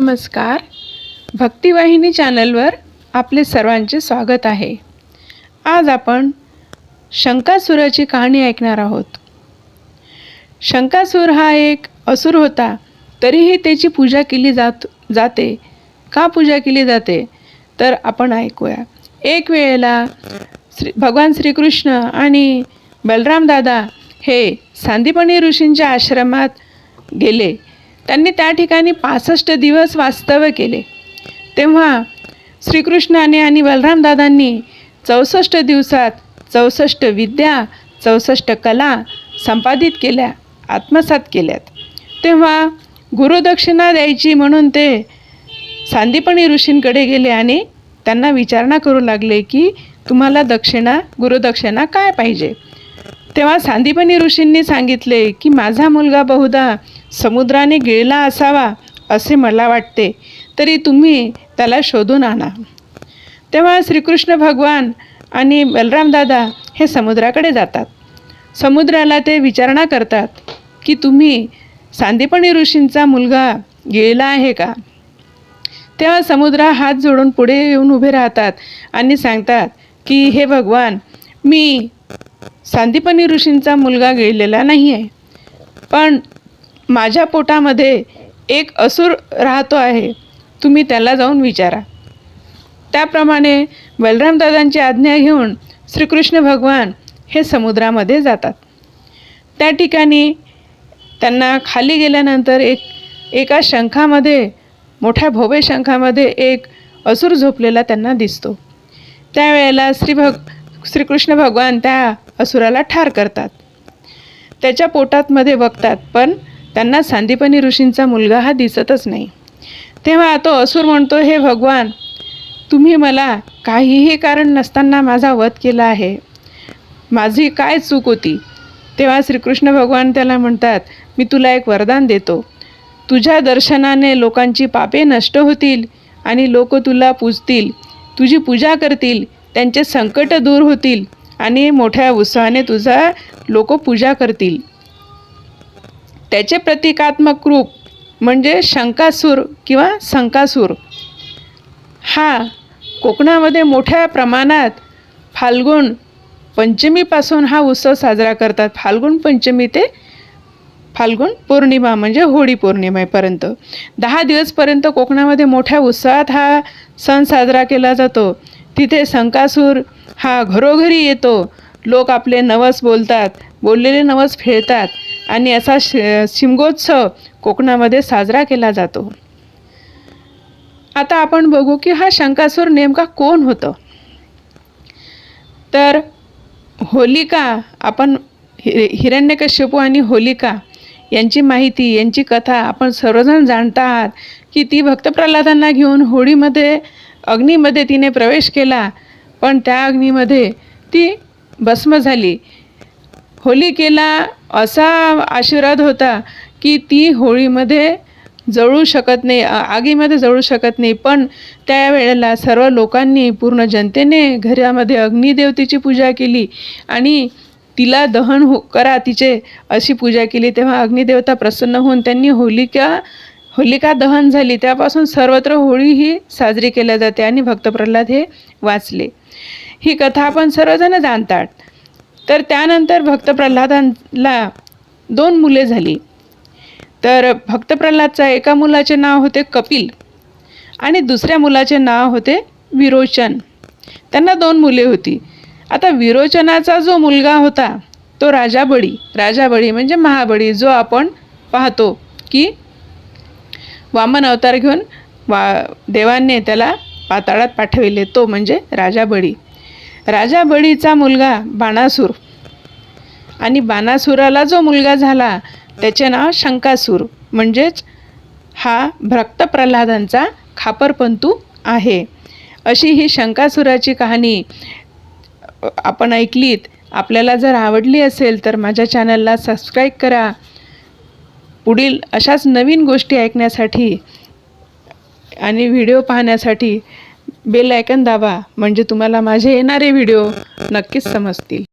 नमस्कार. भक्तिवाहिनी चॅनलवर आपले सर्वांचे स्वागत आहे. आज आपण शंकासुराची कहाणी ऐकणार आहोत. शंकासूर हा एक असुर होता तरीही त्याची पूजा केली जात जाते. का पूजा केली जाते? तर आपण ऐकूया. एक वेळेला श्री भगवान श्रीकृष्ण आणि बलराम दादा हे सांदीपणी ऋषींच्या आश्रमात गेले. त्यांनी त्या ठिकाणी पासष्ट दिवस वास्तव्य केले. तेव्हा श्रीकृष्णाने आणि बलरामदादांनी चौसष्ट दिवसात चौसष्ट विद्या चौसष्ट कला संपादित केल्या आत्मसात केल्यात. तेव्हा गुरुदक्षिणा द्यायची म्हणून ते सांदीपणी ऋषींकडे गेले आणि त्यांना विचारणा करू लागले की तुम्हाला दक्षिणा गुरुदक्षिणा काय पाहिजे? तेव्हा सांदीपनी ऋषींनी सांगितले की माझा मुलगा बहुधा समुद्राने गिळला असावा असे मला वाटते. तरी तुम्ही त्याला शोधून आणा. तेव्हा श्रीकृष्ण भगवान आणि बलरामदादा हे समुद्राकडे जातात. समुद्राला ते विचारणा करतात की तुम्ही सांदीपणी ऋषींचा मुलगा गिळला आहे का? तेव्हा समुद्रा हात जोडून पुढे येऊन उभे राहतात आणि सांगतात की हे भगवान मी सांदीपनी ऋषींचा मुलगा गिळलेला नाही आहे पण माझ्या पोटामध्ये एक असुर राहतो आहे. तुम्ही त्याला जाऊन विचारा. त्याप्रमाणे बलरामदादांची आज्ञा घेऊन श्रीकृष्ण भगवान हे समुद्रामध्ये जातात. त्या ठिकाणी त्यांना खाली गेल्यानंतर एक एका शंखामध्ये मोठ्या भोवे शंखामध्ये एक असुर झोपलेला त्यांना दिसतो. त्यावेळेला श्री भग श्रीकृष्ण भगवान त्या असुराला ठार करतात. त्याच्या पोटातमध्ये बघतात पण त्यांना सांदीपनी ऋषींचा मुलगा हा दिसतच नाही. तेव्हा तो असुर म्हणतो हे भगवान तुम्ही मला काहीही कारण नसताना माझा वध केला आहे. माझी काय चूक होती? तेव्हा श्रीकृष्ण भगवान त्याला म्हणतात मी तुला एक वरदान देतो. तुझ्या दर्शनाने लोकांची पापे नष्ट होतील आणि लोक तुला पूजतील. तुझी पूजा करतील त्यांचे संकट दूर होतील आणि मोठ्या उत्साहाने तुझा लोक पूजा करतील. त्याचे प्रतिकात्मक रूप म्हणजे शंकासूर किंवा संकासूर. हा कोकणामध्ये मोठ्या प्रमाणात फाल्गुन पंचमीपासून हा उत्सव साजरा करतात. फाल्गुन पंचमी ते फाल्गुन पौर्णिमा म्हणजे होळी पौर्णिमेपर्यंत. दहा दिवसपर्यंत कोकणामध्ये मोठ्या उत्साहात हा सण साजरा केला जातो. तिथे संकासूर हा घरोघरी येतो. लोक आपले नवस बोलतात. बोललेले नवस फेळतात आणि असा शि शिमगोत्सव कोकणामध्ये साजरा केला जातो. आता आपण बघू की हा शंकासूर नेमका कोण होतं? तर होलिका आपण हि हिरण्यकश्यपू आणि होलिका यांची माहिती यांची कथा आपण सर्वजण जाणता आहात की ती भक्त प्रल्हादांना घेऊन होळीमध्ये अग्नीमध्ये तिने प्रवेश केला पण त्या अग्नीमध्ये ती भस्म झाली. होलिकेला असा आशीर्वाद होता की ती होळीमध्ये जळू शकत नाही आगीमध्ये जळू शकत नाही. पण त्यावेळेला सर्व लोकांनी पूर्ण जनतेने घरामध्ये अग्निदेवतेची पूजा केली आणि तिला दहन हो करा तिचे अशी पूजा केली. तेव्हा अग्निदेवता प्रसन्न होऊन त्यांनी होलिका होलिका दहन झाली त्यापासून सर्वत्र होळी ही साजरी केल्या जाते आणि भक्त प्रल्हाद हे वाचले. ही कथा आपण सर्वजण जाणतात. तर त्यानंतर भक्त प्रल्हादांना दोन मुले झाली. तर भक्त प्रल्हादचा एका मुलाचे नाव होते कपिल आणि दुसऱ्या मुलाचे नाव होते विरोचन. त्यांना दोन मुले होती. आता विरोचनाचा जो मुलगा होता तो राजा बळी राजा बळी म्हणजे महाबळी जो आपण पाहतो की वामन अवतार घेऊन वा देवांनी त्याला पाताळात पाठविले. तो म्हणजे राजा बळी. राजा बळीचा मुलगा बाणासूर. आणि बाणासुराला जो मुलगा झाला त्याचे नाव शंकासूर. म्हणजेच हा भक्त प्रल्हादांचा खापरपंतू आहे. अशी ही शंकासुराची कहाणी आपण ऐकलीत. आपल्याला जर आवडली असेल तर माझ्या चॅनलला सबस्क्राईब करा. पुढील अशाच नवीन गोष्टी ऐकण्यासाठी आणि व्हिडिओ पाहण्यासाठी बेल आयकन दाबा म्हणजे तुम्हाला माझे येणारे व्हिडिओ नक्कीच समजतील.